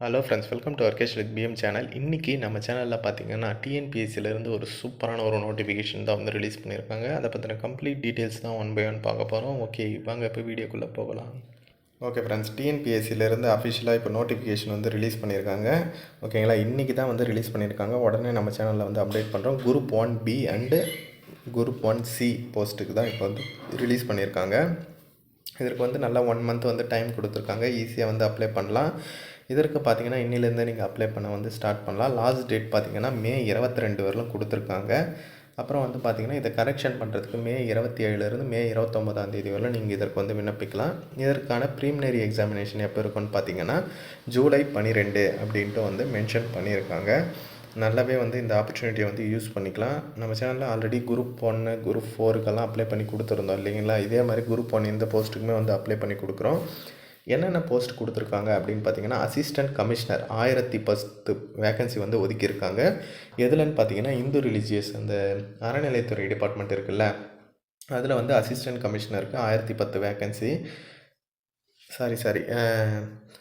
Hello friends welcome to Arkesh with PM channel இன்றைக்கி நம்ம சேனலில் பார்த்தீங்கன்னா டிஎன்பிஎஸ்சிலேருந்து ஒரு சூப்பரான ஒரு நோட்டிஃபிகேஷன் தான் வந்து ரிலீஸ் பண்ணியிருக்காங்க அதை பற்றின கம்ப்ளீட் டீட்டெயில்ஸ் தான் ஒன் பை ஒன் பார்க்க போகிறோம் ஓகே வாங்க இப்போ வீடியோக்குள்ளே போகலாம். ஓகே ஃப்ரெண்ட்ஸ் டிஎன்பிஎஸ்சிலேருந்து அஃபிஷியலாக இப்போ நோட்டிஃபிகேஷன் வந்து ரிலீஸ் பண்ணியிருக்காங்க ஓகேங்களா இன்றைக்கி தான் வந்து ரிலீஸ் பண்ணியிருக்காங்க உடனே நம்ம சேனலில் வந்து அப்டேட் பண்ணுறோம் group one B and group one C போஸ்ட்டுக்கு தான் இப்போ வந்து ரிலீஸ் பண்ணியிருக்காங்க இதற்கு வந்து நல்லா ஒன் மந்த் வந்து டைம் கொடுத்துருக்காங்க. ஈஸியாக வந்து அப்ளை பண்ணலாம். இதற்கு பார்த்தீங்கன்னா இன்னிலேருந்து நீங்கள் அப்ளை பண்ண வந்து ஸ்டார்ட் பண்ணலாம். லாஸ்ட் டேட் பார்த்தீங்கன்னா மே இருபத்தி ரெண்டு வரலும் கொடுத்துருக்காங்க. அப்புறம் வந்து பார்த்தீங்கன்னா இதை கரெக்ஷன் பண்ணுறதுக்கு மே இருபத்தி ஏழுலேருந்து மே இருபத்தொம்போதாந்தேதி தேதி வரலும் நீங்கள் இதற்கு வந்து விண்ணப்பிக்கலாம். இதற்கான ப்ரீமினரி எக்ஸாமினேஷன் எப்போ இருக்குன்னு பார்த்தீங்கன்னா ஜூலை பன்னிரெண்டு அப்படின்ட்டு வந்து மென்ஷன் பண்ணியிருக்காங்க. நல்லாவே வந்து இந்த ஆப்பர்ச்சுனிட்டியை வந்து யூஸ் பண்ணிக்கலாம். நம்ம சேனலில் ஆல்ரெடி குரூப் ஒன்று குரூப் ஃபோருக்கெல்லாம் அப்ளை பண்ணி கொடுத்துருந்தோம் இல்லைங்களா? இதே மாதிரி குரூப் ஒன் இந்த போஸ்ட்டுக்குமே வந்து அப்ளை பண்ணி கொடுக்குறோம். என்னென்ன போஸ்ட் கொடுத்துருக்காங்க அப்படின்னு பார்த்தீங்கன்னா அசிஸ்டன்ட் கமிஷனர் ஆயிரத்தி பத்து வேகன்சி வந்து ஒதுக்கியிருக்காங்க. எதுலன்னு பார்த்தீங்கன்னா இந்து ரிலீஜியஸ் அந்த அறநிலைத்துறை டிபார்ட்மெண்ட் இருக்குல்ல அதில் வந்து அசிஸ்டன்ட் கமிஷனருக்கு ஆயிரத்தி பத்து vacancy sorry sorry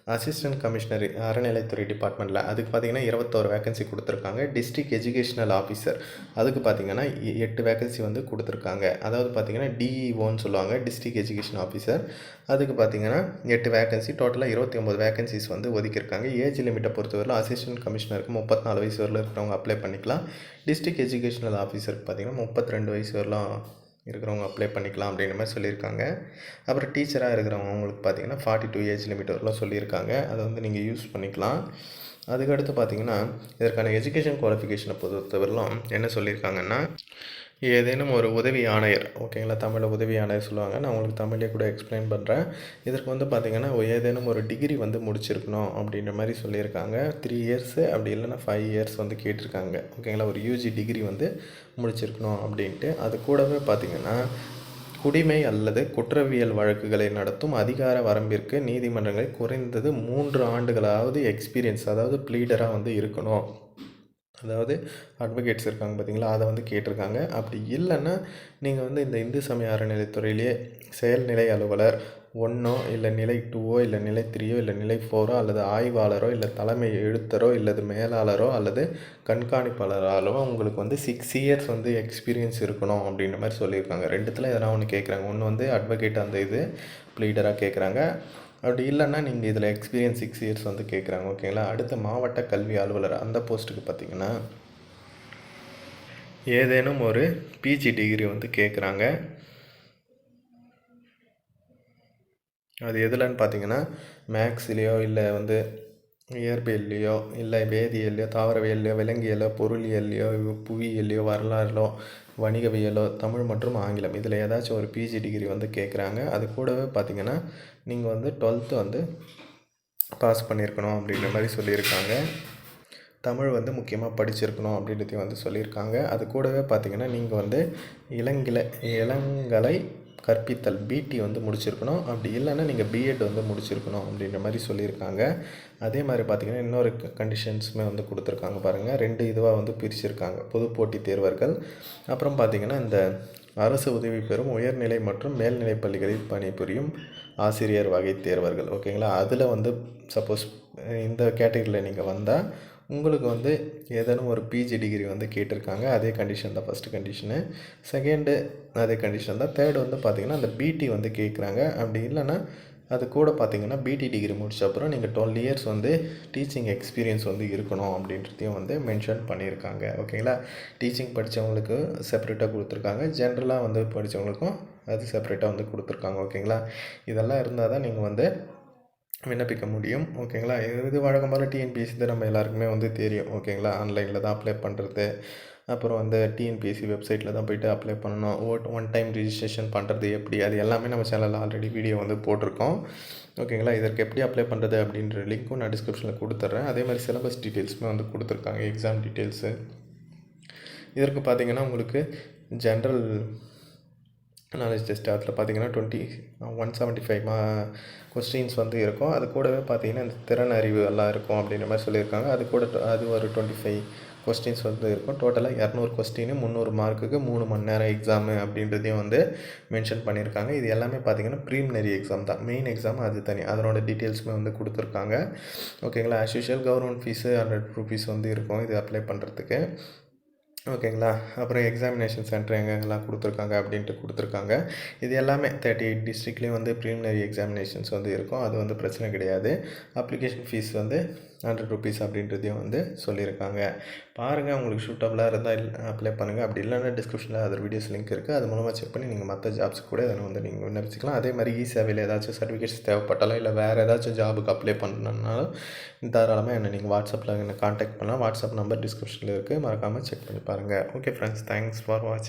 assistant commissioner அறநிலைத்துறை டிபார்ட்மெண்ட்டில் அதுக்கு பார்த்தீங்கன்னா இருபத்தோரு வேகன்சி கொடுத்துருக்காங்க. டிஸ்ட்ரிக்ட் எஜுகேஷனல் ஆஃபீஸர் அதுக்கு பார்த்தீங்கன்னா எ- எட்டு வேகன்சி வந்து கொடுத்துருக்காங்க. அதாவது பார்த்தீங்கன்னா டிஇஓன்னு சொல்லுவாங்க டிஸ்ட்ரிக்ட் எஜுகேஷன் ஆஃபீஸர் அதுக்கு பார்த்தீங்கன்னா எட்டு வேகன்சி டோட்டலாக இருபத்தி ஒம்பது வேகன்சிஸ் வந்து ஒதுக்கியிருக்காங்க. ஏஜ் லிமிட்டை பொறுத்தவரையில் அசிஸ்டன்ட் கமிஷனருக்கு முப்பத்தி நாலு வயசு வரல இருக்கிறவங்க அப்ளை பண்ணிக்கலாம். டிஸ்ட்ரிக்ட் எஜுகேஷனல் ஆஃபீஸருக்கு பார்த்தீங்கன்னா முப்பத்தி ரெண்டு வயசு வரலாம் இருக்கிறவங்க அப்ளை பண்ணிக்கலாம் அப்படின்ற மாதிரி சொல்லியிருக்காங்க. அப்புறம் டீச்சராக இருக்கிறவங்க அவங்களுக்கு பார்த்தீங்கன்னா ஃபார்ட்டி டூ ஏஜ் லிமிட் வரலாம் சொல்லியிருக்காங்க. அதை வந்து நீங்கள் யூஸ் பண்ணிக்கலாம். அதுக்கடுத்து பார்த்தீங்கன்னா இதற்கான எஜுகேஷன் குவாலிஃபிகேஷனை பொறுத்தவரையிலும் என்ன சொல்லியிருக்காங்கன்னா ஏதேனும் ஒரு உதவி ஆணையர் ஓகேங்களா தமிழில் உதவி ஆணையர் சொல்லுவாங்க. நான் உங்களுக்கு தமிழே கூட எக்ஸ்பிளைன் பண்ணுறேன் இதற்கு வந்து பார்த்திங்கன்னா ஏதேனும் ஒரு டிகிரி வந்து முடிச்சிருக்கணும் அப்படின்ற மாதிரி சொல்லியிருக்காங்க. த்ரீ இயர்ஸு அப்படி இல்லைன்னா ஃபைவ் இயர்ஸ் வந்து கேட்டிருக்காங்க. ஓகேங்களா ஒரு யூஜி டிகிரி வந்து முடிச்சிருக்கணும் அப்படின்ட்டு. அது கூடவே பார்த்திங்கன்னா குடிமை அல்லது குற்றவியல் வழக்குகளை நடத்தும் அதிகார வரம்பிற்கு நீதிமன்றங்கள் குறைந்தது மூன்று ஆண்டுகளாவது எக்ஸ்பீரியன்ஸ் அதாவது ப்ளீடராக வந்து இருக்கணும். அதாவது அட்வொகேட்ஸ் இருக்காங்க பார்த்தீங்களா? அதை வந்து கேட்டிருக்காங்க. அப்படி இல்லைன்னா நீங்கள் வந்து இந்த இந்து சமய அறநிலைத்துறையிலேயே செயல்நிலை அலுவலர் ஒன்றோ இல்லை நிலை டூவோ இல்லை நிலை த்ரீயோ இல்லை நிலை ஃபோரோ அல்லது ஆய்வாளரோ இல்லை தலைமை எழுத்தரோ இல்லது மேலாளரோ அல்லது கண்காணிப்பாளராலோ உங்களுக்கு வந்து சிக்ஸ் இயர்ஸ் வந்து எக்ஸ்பீரியன்ஸ் இருக்கணும் அப்படின்ற மாதிரி சொல்லியிருக்காங்க. ரெண்டுத்தில் எதனா ஒன்று கேட்குறாங்க ஒன்று வந்து அட்வொகேட் அந்த இது ப்ளீடராக கேட்குறாங்க அப்படி இல்லைன்னா நீங்கள் இதில் எக்ஸ்பீரியன்ஸ் சிக்ஸ் இயர்ஸ் வந்து கேட்குறாங்க ஓகேங்களா அடுத்த மாவட்ட கல்வி அலுவலர் அந்த போஸ்ட்டுக்கு பார்த்தீங்கன்னா ஏதேனும் ஒரு பிஜி டிகிரி வந்து கேட்குறாங்க அது எதுலன்னு பார்த்தீங்கன்னா மேக்ஸ்லேயோ இல்லை வந்து இயற்பியல்லையோ இல்லை வேதியியல்லையோ தாவரவியல்லையோ விலங்கியலோ பொருளியல்லையோ புவியியல்லையோ வரலாறுலோ வணிகவியலோ தமிழ் மற்றும் ஆங்கிலம். இதில் ஏதாச்சும் ஒரு பிஜி டிகிரி வந்து கேட்குறாங்க அது கூடவே பார்த்தீங்கன்னா நீங்கள் வந்து டுவெல்த்து வந்து பாஸ் பண்ணியிருக்கணும் அப்படின்ற மாதிரி சொல்லியிருக்காங்க. தமிழ் வந்து முக்கியமாக படிச்சிருக்கணும் அப்படின்றதையும் வந்து சொல்லியிருக்காங்க. அது கூடவே பார்த்தீங்கன்னா நீங்கள் வந்து இளங்கில இளங்கலை கற்பித்தல் பிடி வந்து முடிச்சிருக்கணும். அப்படி இல்லைன்னா நீங்கள் பிஎட் வந்து முடிச்சிருக்கணும் அப்படின்ற மாதிரி சொல்லியிருக்காங்க. அதே மாதிரி பார்த்தீங்கன்னா இன்னொரு கண்டிஷன்ஸுமே வந்து கொடுத்துருக்காங்க பாருங்கள் ரெண்டு இதுவாக வந்து பிரிச்சிருக்காங்க. பொது போட்டித் தேர்வர்கள். அப்புறம் பார்த்தீங்கன்னா இந்த அரசு உதவி பெறும் உயர்நிலை மற்றும் மேல்நிலை பள்ளிகளில் பணிபுரியும் ஆசிரியர் வகை தேர்வர்கள். ஓகேங்களா? அதில் வந்து சப்போஸ் இந்த கேட்டகரியில் நீங்கள் வந்தால் உங்களுக்கு வந்து ஏதேனும் ஒரு பிஜி டிகிரி வந்து கேட்டிருக்காங்க அதே கண்டிஷன் தான் ஃபஸ்ட்டு கண்டிஷனு செகண்டு அதே கண்டிஷன் தான். தேர்டு வந்து பார்த்திங்கன்னா அந்த பிடி வந்து கேட்குறாங்க அப்படி இல்லைன்னா அது கூட பார்த்திங்கன்னா பிடி டிகிரி முடிச்ச அப்புறம் நீங்கள் டுவெல் இயர்ஸ் வந்து டீச்சிங் எக்ஸ்பீரியன்ஸ் வந்து இருக்கணும் அப்படின்றதையும் வந்து மென்ஷன் பண்ணியிருக்காங்க. ஓகேங்களா டீச்சிங் படித்தவங்களுக்கு செப்பரேட்டாக கொடுத்துருக்காங்க. ஜென்ரலாக வந்து படித்தவங்களுக்கும் அது செப்பரேட்டாக வந்து கொடுத்துருக்காங்க. ஓகேங்களா இதெல்லாம் இருந்தால் தான் நீங்கள் வந்து விண்ணப்பிக்க முடியும். ஓகேங்களா இது இது வழக்கம் போல் டிஎன்பிஎஸ்சி தான் நம்ம எல்லாருக்குமே வந்து தெரியும். ஓகேங்களா ஆன்லைனில் தான் அப்ளை பண்ணுறது அப்புறம் வந்து டிஎன்பிஎஸ்சி வெப்சைட்டில் தான் போயிட்டு அப்ளை பண்ணணும். ஓட் ஒன் டைம் ரிஜிஸ்ட்ரேஷன் பண்ணுறது எப்படி? அது எல்லாமே நம்ம சேனலில் ஆல்ரெடி வீடியோ வந்து போட்டிருக்கோம். ஓகேங்களா இதற்கு எப்படி அப்ளை பண்ணுறது அப்படின்ற லிங்க்கும் நான் டிஸ்கிரிப்ஷனில் கொடுத்துட்றேன் அதே மாதிரி சிலபஸ் டீட்டெயில்ஸுமே வந்து கொடுத்துருக்காங்க எக்ஸாம் டீட்டெயில்ஸு இதற்கு பார்த்தீங்கன்னா உங்களுக்கு ஜென்ரல் நாலேஜ் டெஸ்ட் அதில் பார்த்தீங்கன்னா டுவெண்ட்டி ஒன் செவன்ட்டி ஃபைவ் மா கொஸ்டின்ஸ் வந்து இருக்கும். அது கூடவே பார்த்தீங்கன்னா இந்த திறன் அறிவு எல்லாம் இருக்கும் அப்படின்ற மாதிரி சொல்லியிருக்காங்க. அது கூட அது ஒரு டுவெண்ட்டி ஃபைவ் கொஸ்டின்ஸ் வந்து இருக்கும். டோட்டலாக இரநூறு கொஸ்டின் முந்நூறு மார்க்குக்கு மூணு மணி நேரம் எக்ஸாமு அப்படின்றதையும் வந்து மென்ஷன் பண்ணியிருக்காங்க. இது எல்லாமே பார்த்தீங்கன்னா ப்ரீமினரி எக்ஸாம் தான். மெயின் எக்ஸாம் அது தனி. அதனோட டீட்டெயில்ஸுமே வந்து கொடுத்துருக்காங்க. ஓகேங்களா as usual government fees hundred rupees வந்து இருக்கும். இது அப்ளை பண்ணுறதுக்கு ஓகேங்களா? அப்புறம் எக்ஸாமினேஷன் சென்டர் எங்கெங்கெல்லாம் கொடுத்துருக்காங்க அப்படின்ட்டு கொடுத்துருக்காங்க. இது எல்லாமே தேர்ட்டி எயிட் டிஸ்ட்ரிக்ட்லேயும் வந்து ப்ரீமினரி எக்ஸாமினேஷன்ஸ் வந்து இருக்கும். அது வந்து பிரச்சனை கிடையாது. அப்ளிகேஷன் ஃபீஸ் வந்து ஹண்ட்ரட் ருபீஸ் அப்படின்றதையும் வந்து சொல்லியிருக்காங்க. பாருங்கள் உங்களுக்கு சூட்டபுளாக இருந்தால் அப்ளை பண்ணுங்கள் அப்படி இல்லைன்னா டிஸ்கிரிப்ஷனில் அதர் வீடியோஸ் லிங்க் இருக்குது அது மூலமாக செக் பண்ணி நீங்கள் மற்ற ஜாப்ஸ் கூட அதில் வந்து நீங்கள் விண்ணப்பிச்சிக்கலாம். அதே மாதிரி இ சேவையில் ஏதாச்சும் சர்டிஃபிகேட்ஸ் தேவைப்பட்டாலும் இல்லை வேறு ஏதாச்சும் ஜாபுக்கு அப்ளை பண்ணணுன்னாலும் தாராளமாக என்னை நீங்கள் வாட்ஸ்அப்பில் என்னை காண்டாக்ட் பண்ணலாம். வாட்ஸ்அப் நம்பர் டிஸ்கிரிப்ஷனில் இருக்குது மறக்காமல் செக் பண்ணி பாருங்கள் ஓகே ஃப்ரெண்ட்ஸ் தேங்க்ஸ் ஃபார் வாட்சிங்